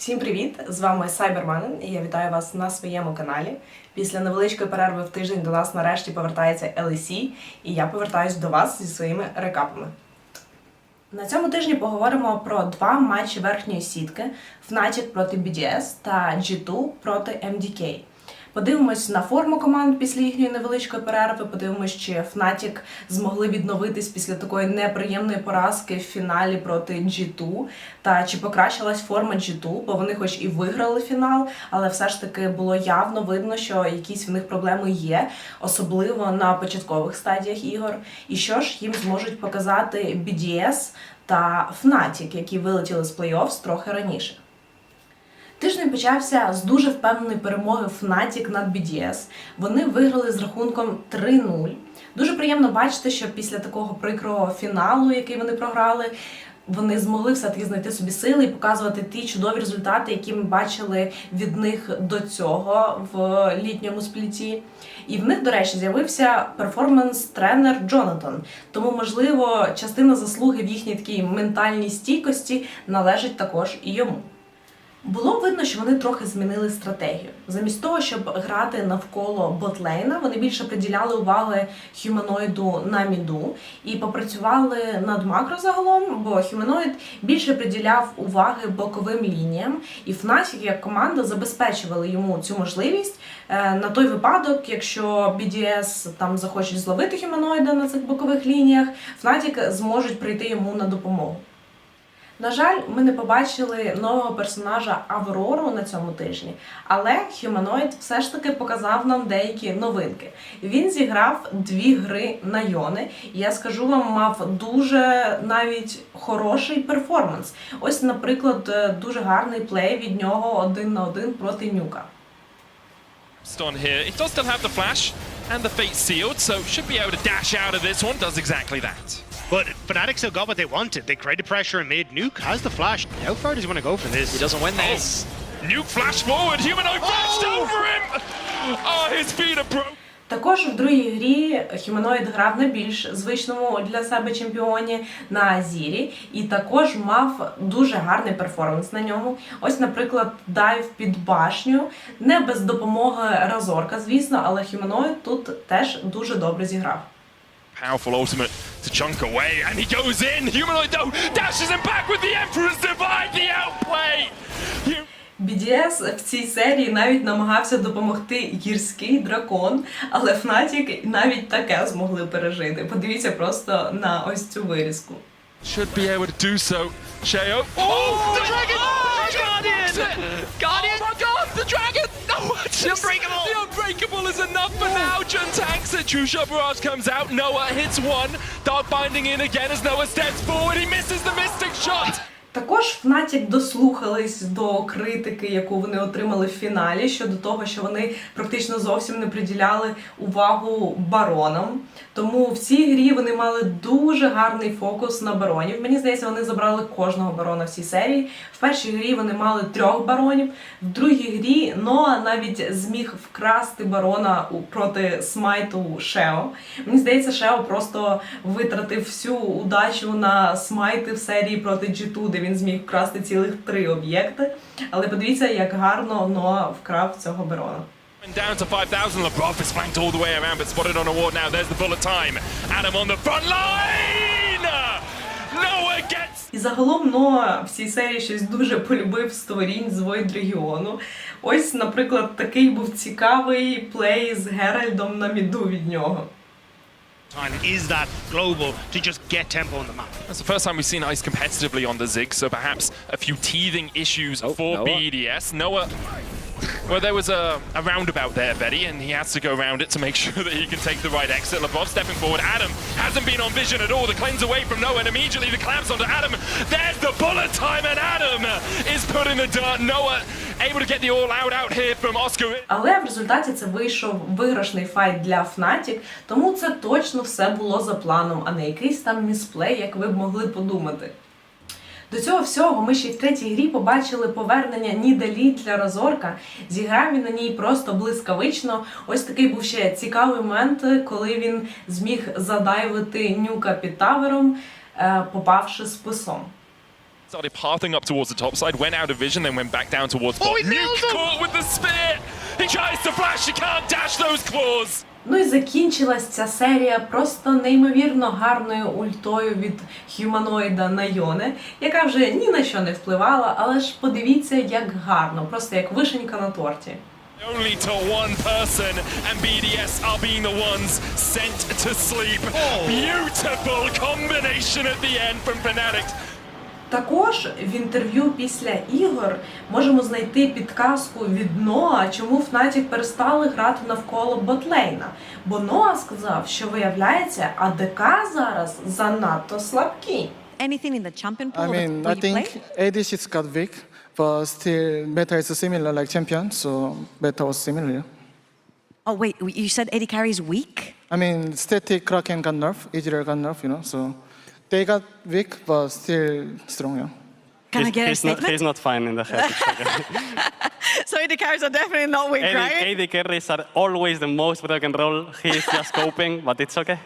Всім привіт! З вами Сайберманен і я вітаю вас на своєму каналі. Після невеличкої перерви в тиждень до нас нарешті повертається LEC, і я повертаюсь до вас зі своїми рекапами. На цьому тижні поговоримо про два матчі верхньої сітки: Fnatic проти BDS та G2 проти MDK. Подивимось на форму команд після їхньої невеличкої перерви. Подивимось, чи Fnatic змогли відновитись після такої неприємної поразки в фіналі проти G2, та чи покращилась форма G2, бо вони, хоч і виграли фінал, але все ж таки було явно видно, що якісь в них проблеми є, особливо на початкових стадіях ігор. І що ж їм зможуть показати BDS та Fnatic, які вилетіли з плей-офф трохи раніше. Тиждень почався з дуже впевненої перемоги Fnatic над BDS. Вони виграли з рахунком 3-0. Дуже приємно бачити, що після такого прикрого фіналу, який вони програли, вони змогли все-таки знайти собі сили і показувати ті чудові результати, які ми бачили від них до цього в літньому спліті. І в них, до речі, з'явився перформанс-тренер Джонатан. Тому, можливо, частина заслуги в їхній такій ментальній стійкості належить також і йому. Було видно, що вони трохи змінили стратегію. Замість того, щоб грати навколо ботлейна, вони більше приділяли уваги хюманоїду на міду і попрацювали над макро загалом, бо хюманоїд більше приділяв уваги боковим лініям, і Fnatic як команда забезпечували йому цю можливість е, на той випадок, якщо BDS там захочуть зловити хюманоїда на цих бокових лініях, Fnatic зможуть прийти йому на допомогу. На жаль, ми не побачили нового персонажа Аврору на цьому тижні, але Humanoid все ж таки показав нам деякі новинки. Він зіграв дві гри на Йони, і я скажу вам, мав дуже навіть хороший перформанс. Ось, наприклад, е, дуже гарний плей від нього один на один проти нюка. on here. He does still have the flash and the fate sealed, so should be able to dash out of this one. Does exactly that. But Fnatic still got what they wanted. They created pressure and made Nuke has the flash. How far does he want to go for this? He doesn't win this. Nuke flash forward. Humanoid flashed Oh! over him. Oh, his feet are broke. Також в другій грі Humanoid грав на більш звичному для себе чемпіоні на Азірі, і також мав дуже гарний перформанс на ньому. Ось, наприклад, дайв під башню, не без допомоги Разорка, звісно, але Humanoid тут теж дуже добре зіграв. Powerful ultimate to chunk away, and he goes in. Humanoid though dashes him back with the Emperor's Divide, the outplay. Hum- BDS в цій серії навіть намагався допомогти гірський дракон, але Fnatic навіть таке змогли пережити. Подивіться просто на ось цю вирізку. Should be able to do so. Sheo. Oh, oh the dragon! Oh, the dragon! Guardian! Guardian! Oh my god, the dragon! No, it's The Unbreakable! The unbreakable is enough for now. Jun tanks it. True Barrage comes out. Noah hits one. Dark binding in again as Noah steps forward. He misses the mystic shot. Також Fnatic дослухались до критики, яку вони отримали в фіналі, щодо того, що вони практично зовсім не приділяли увагу баронам. Тому в цій грі вони мали дуже гарний фокус на баронів. Мені здається, вони забрали кожного барона в цій серії. В першій грі вони мали трьох баронів, в другій грі Ноа навіть зміг вкрасти барона проти смайту Шео. Мені здається, Шео просто витратив всю удачу на смайти в серії проти G2, де він зміг вкрасти цілих три об'єкти. Але подивіться, як гарно Ноа вкрав цього барона. And down to 5,000. Labrov is flanked all the way around, but spotted on a ward now. There's the bullet time. Adam on the front line. Noah gets. І загалом Ноа в цій серії щось дуже полюбив створінь з регіону. Ось, наприклад, такий був цікавий плей з Геральдом на міду від нього. Time is that global to just get tempo on the map. That's the first time we've seen Ice competitively on the Zig, so perhaps a few teething issues oh, for Noah. BDS. Noah. Well, there was a, a roundabout there, Betty, and he has to go around it to make sure that he can take the right exit. Labrov stepping forward. Adam hasn't been on vision at all. The claim's away from Noah, and immediately the clamps onto Adam. There's the bullet time, and Adam is put in the dirt. Noah Але в результаті це вийшов виграшний файт для Fnatic, тому це точно все було за планом, а не якийсь там місплей, як ви б могли подумати. До цього всього ми ще й в третій грі побачили повернення Нідалі для Розорка. Зіграв він на ній просто блискавично. Ось такий був ще цікавий момент, коли він зміг задайвити нюка під тавером, е, попавши списом. Started pathing up towards the top side, went out of vision, then went back down towards Oh, bot. he nailed Nuke him! caught with the spear! He tries to flash, he can't dash those claws! Ну і закінчилась ця серія просто неймовірно гарною ультою від хюманоїда Найоне, яка вже ні на що не впливала, але ж подивіться, як гарно, просто як вишенька на торті. Only to one person, and BDS are being the ones sent to sleep. Beautiful combination at the end from Fanatics. Також в інтерв'ю після ігор можемо знайти підказку від Ноа, чому Fnatic перестали грати навколо ботлейна. Бо Ноа сказав, що виявляється, АДК зараз занадто слабкі. anything in the champion pool I mean, where I think play? ADC's got weak, but still meta is similar like champion, so meta was similar. Oh wait, you said AD carry is weak. I mean, static Kraken got nerf, Israel got nerf, you know, so they got weak, but still strong, yeah. Can I he's, get a he's not, statement? he's not fine in the head. So AD carries are definitely not weak, AD, right? AD carries are always the most broken roll. He's just coping, but it's okay.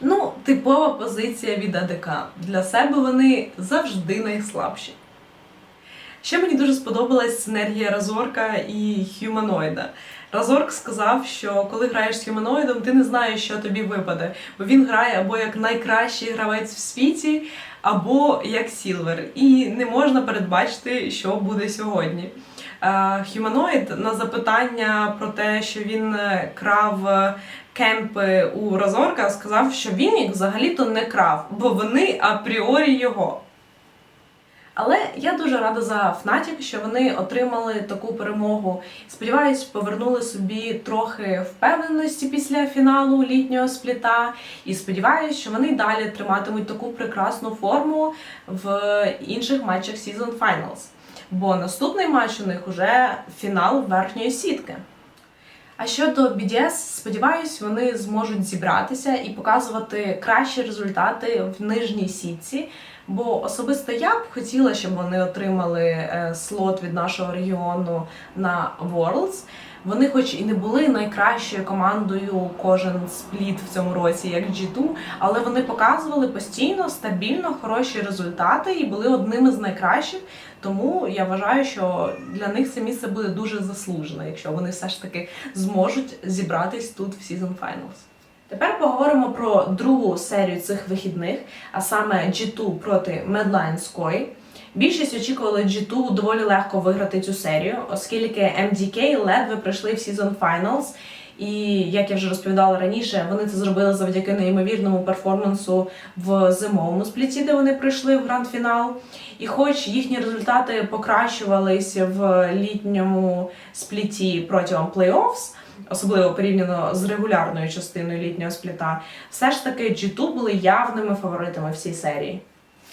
Ну, типова позиція від АДК. Для себе вони завжди найслабші. Ще мені дуже сподобалась синергія Разорка і Хюманоїда. Разорк сказав, що коли граєш з Хюманоїдом, ти не знаєш, що тобі випаде, бо він грає або як найкращий гравець в світі, або як Сілвер. І не можна передбачити, що буде сьогодні. Е, Хюманоїд на запитання про те, що він е, крав е, кемпи у Разорка, сказав, що він їх взагалі-то не крав, бо вони апріорі його. Але я дуже рада за Fnatic, що вони отримали таку перемогу. Сподіваюсь, повернули собі трохи впевненості після фіналу літнього спліта. І сподіваюсь, що вони далі триматимуть таку прекрасну форму в інших матчах Season Finals. Бо наступний матч у них уже фінал верхньої сітки. А щодо BDS, сподіваюсь, вони зможуть зібратися і показувати кращі результати в нижній сітці. Бо особисто я б хотіла, щоб вони отримали е, слот від нашого регіону на Worlds. Вони, хоч і не були найкращою командою кожен спліт в цьому році, як G2, але вони показували постійно стабільно хороші результати і були одними з найкращих. Тому я вважаю, що для них це місце буде дуже заслужене, якщо вони все ж таки зможуть зібратись тут в Season Finals. Тепер поговоримо про другу серію цих вихідних, а саме G2 проти Medline Skoi. Більшість очікували G2 доволі легко виграти цю серію, оскільки MDK ледве пройшли в Season Finals. І як я вже розповідала раніше, вони це зробили завдяки неймовірному перформансу в зимовому спліті, де вони прийшли в гранд-фінал. І хоч їхні результати покращувались в літньому спліті протягом плей-оффс, особливо порівняно з регулярною частиною літнього спліта, все ж таки G2 були явними фаворитами в цій серії.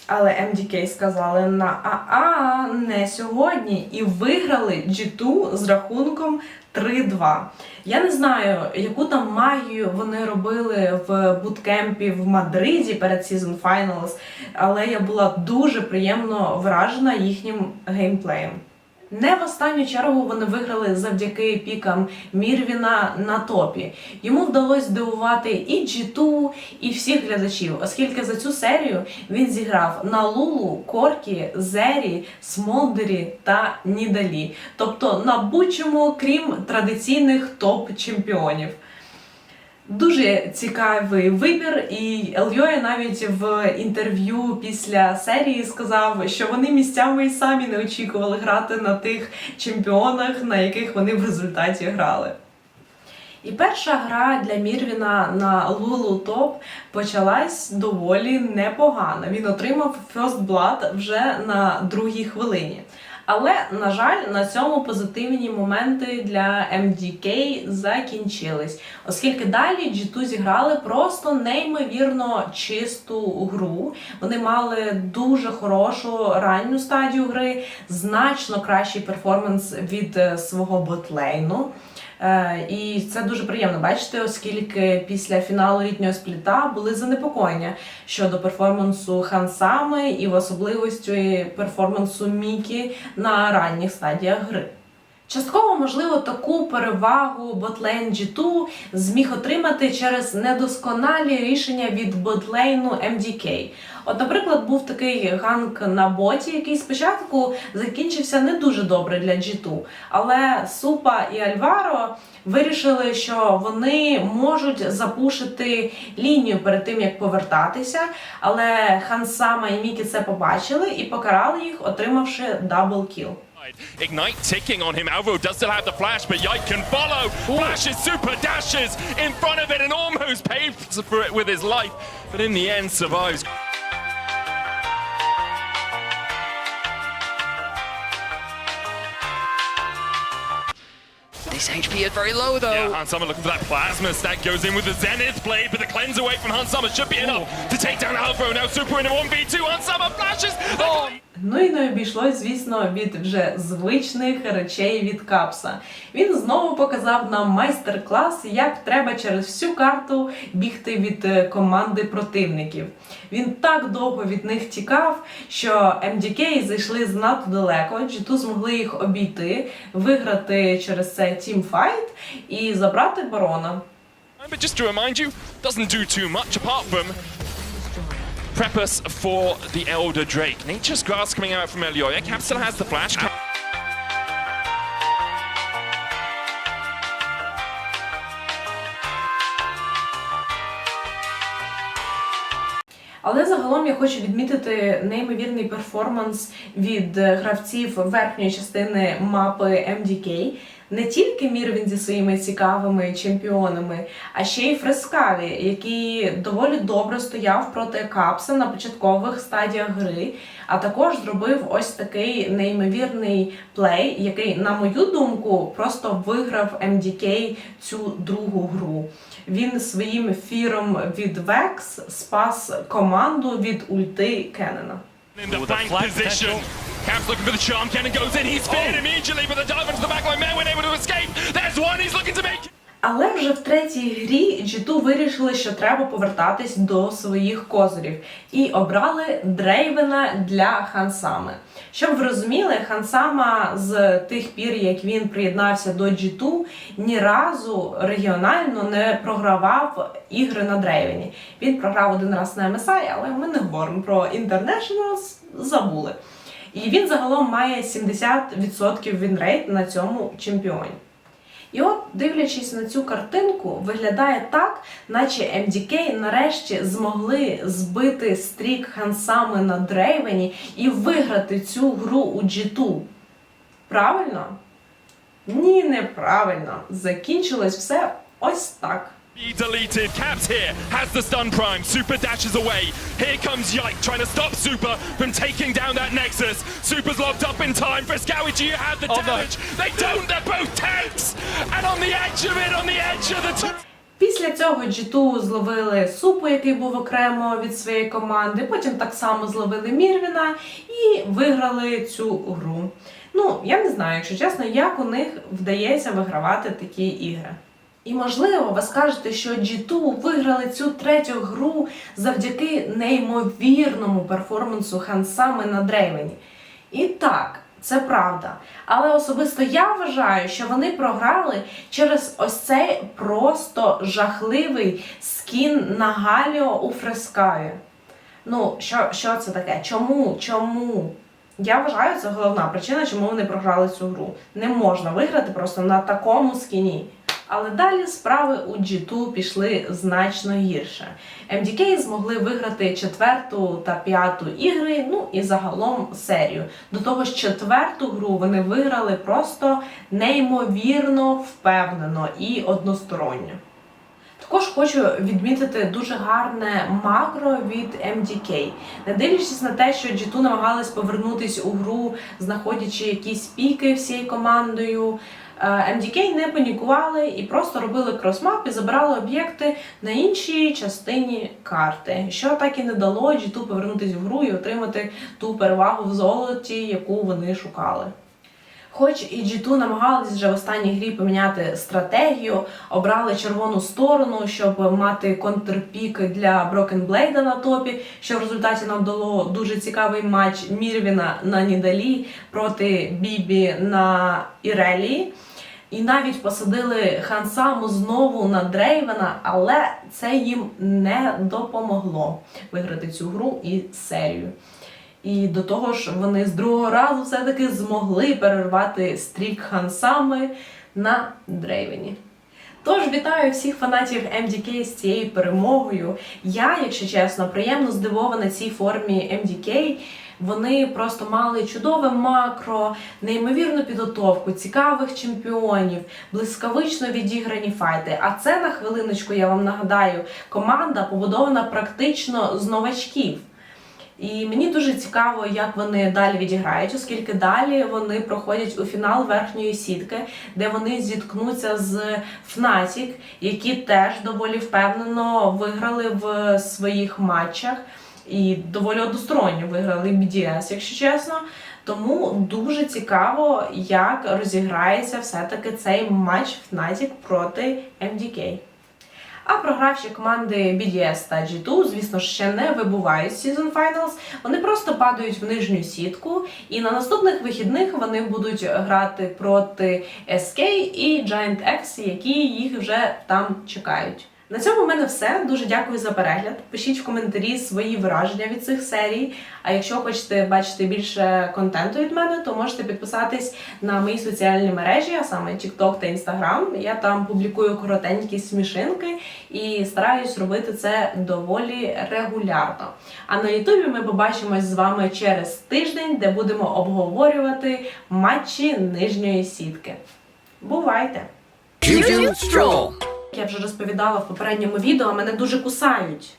Але MDK сказали на АА не сьогодні і виграли G2 з рахунком 3-2. Я не знаю, яку там магію вони робили в буткемпі в Мадриді перед Season Finals, але я була дуже приємно вражена їхнім геймплеєм. Не в останню чергу вони виграли завдяки пікам Мірвіна на топі. Йому вдалося здивувати і G2, і всіх глядачів, оскільки за цю серію він зіграв на Лулу, Коркі, Зері, Смолдері та Нідалі. Тобто на будь-чому, крім традиційних топ-чемпіонів. Дуже цікавий вибір, і Ельйоя навіть в інтерв'ю після серії сказав, що вони місцями і самі не очікували грати на тих чемпіонах, на яких вони в результаті грали. І перша гра для Мірвіна на Лулу Топ почалась доволі непогано. Він отримав First Blood вже на другій хвилині. Але, на жаль, на цьому позитивні моменти для MDK закінчились, оскільки далі G2 зіграли просто неймовірно чисту гру. Вони мали дуже хорошу ранню стадію гри, значно кращий перформанс від е, свого ботлейну. Е, І це дуже приємно бачити, оскільки після фіналу літнього спліта були занепокоєння щодо перформансу Хансами і в особливості перформансу Мікі на ранніх стадіях гри. Частково, можливо, таку перевагу ботлейн G2 зміг отримати через недосконалі рішення від ботлейну MDK. От, наприклад, був такий ганк на боті, який спочатку закінчився не дуже добре для G2, але Супа і Альваро вирішили, що вони можуть запушити лінію перед тим, як повертатися. Але Хансама і Мікі це побачили і покарали їх, отримавши даблкіл. Ignite ticking on him. Alvo does still have the flash, but Yike can follow. Flashes, super dashes in front of it and almost pays for it with his life, but in the end survives. This HP is very low though. Yeah, Hans Summer looking for that plasma stack goes in with the Zenith blade, but the cleanse away from Hans Summer should be enough to take down Alvo. Now super in a 1v2. Hans Summer flashes. Oh, Ну і не обійшлось, звісно, від вже звичних речей від капса. Він знову показав нам майстер-клас, як треба через всю карту бігти від е, команди противників. Він так довго від них тікав, що MDK зайшли занадто далеко. G2 змогли їх обійти, виграти через це тімфайт і забрати барона. But just to remind you, doesn't do too much apart from prep us for the Elder Drake. Nature's Grass coming out from Elioya. Cap still has the flash. Cap- Але загалом я хочу відмітити неймовірний перформанс від е, гравців верхньої частини мапи MDK. Не тільки Мірвін зі своїми цікавими чемпіонами, а ще й Фрескаві, який доволі добре стояв проти Капса на початкових стадіях гри, а також зробив ось такий неймовірний плей, який, на мою думку, просто виграв MDK цю другу гру. Він своїм ефіром від Vex спас команду від ульти Кеннена. In the Ooh, flank position. potential. Cap's looking for the charm. Cannon goes in. He's speared immediately, but the dive into the backline. Merwin able to escape. There's one. Але вже в третій грі G2 вирішили, що треба повертатись до своїх козирів і обрали Дрейвена для Хансами. Щоб ви розуміли, Хансама з тих пір, як він приєднався до G2, ні разу регіонально не програвав ігри на Дрейвені. Він програв один раз на MSI, але ми не говоримо про Internationals, забули. І він загалом має 70% вінрейт на цьому чемпіоні. І от, дивлячись на цю картинку, виглядає так, наче MDK нарешті змогли збити стрік Хансами на Дрейвені і виграти цю гру у G2. Правильно? Ні, неправильно. Закінчилось все ось так. Be deleted. Caps here has the stun prime. Super dashes away. Here comes Yike trying to stop Super from taking down that Nexus. Super's locked up in time. Frescowi, do you have the Oh, no. damage? They don't. They're both tanks. And on the edge of it, on the edge of the two. Після цього G2 зловили Супу, який був окремо від своєї команди. Потім так само зловили Мірвіна і виграли цю гру. Ну, я не знаю, якщо чесно, як у них вдається вигравати такі ігри. І можливо, ви скажете, що G2 виграли цю третю гру завдяки неймовірному перформансу Хансами на Дрейвені. І так, це правда. Але особисто я вважаю, що вони програли через ось цей просто жахливий скін на Галіо у Фрескаві. Ну, що, що це таке? Чому? Чому? Я вважаю, це головна причина, чому вони програли цю гру. Не можна виграти просто на такому скіні. Але далі справи у G2 пішли значно гірше. MDK змогли виграти четверту та п'яту ігри, ну і загалом серію. До того ж, четверту гру вони виграли просто неймовірно впевнено і односторонньо. Також хочу відмітити дуже гарне макро від MDK. Не дивлячись на те, що G2 намагались повернутись у гру, знаходячи якісь піки всією командою. Е, MDK не панікували і просто робили кросмап і забирали об'єкти на іншій частині карти, що так і не дало G2 повернутись в гру і отримати ту перевагу в золоті, яку вони шукали. Хоч і G2 намагались вже в останній грі поміняти стратегію, обрали червону сторону, щоб мати контрпік для Blade на топі, що в результаті нам дало дуже цікавий матч Мірвіна на Нідалі проти Бібі на Ірелії. І навіть посадили Хансаму знову на Дрейвена, але це їм не допомогло виграти цю гру і серію. І до того ж, вони з другого разу все-таки змогли перервати стрік Хансами на Дрейвені. Тож вітаю всіх фанатів MDK з цією перемогою. Я, якщо чесно, приємно здивована цій формі MDK. Вони просто мали чудове макро, неймовірну підготовку, цікавих чемпіонів, блискавично відіграні файти. А це на хвилиночку, я вам нагадаю, команда побудована практично з новачків. І мені дуже цікаво, як вони далі відіграють, оскільки далі вони проходять у фінал верхньої сітки, де вони зіткнуться з Fnatic, які теж доволі впевнено виграли в своїх матчах і доволі односторонньо виграли BDS, якщо чесно. Тому дуже цікаво, як розіграється все-таки цей матч Fnatic проти MDK. А програвші команди BDS та G2, звісно ще не вибувають Season Finals. Вони просто падають в нижню сітку, і на наступних вихідних вони будуть грати проти SK і Giant X, які їх вже там чекають. На цьому в мене все. Дуже дякую за перегляд. Пишіть в коментарі свої враження від цих серій. А якщо хочете бачити більше контенту від мене, то можете підписатись на мої соціальні мережі, а саме TikTok та Instagram. Я там публікую коротенькі смішинки і стараюсь робити це доволі регулярно. А на Ютубі ми побачимось з вами через тиждень, де будемо обговорювати матчі нижньої сітки. Бувайте! Я вже розповідала в попередньому відео, мене дуже кусають.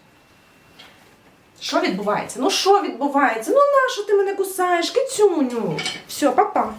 Що відбувається? Ну що відбувається? Ну нащо ти мене кусаєш? Кицюню? Все, па-па.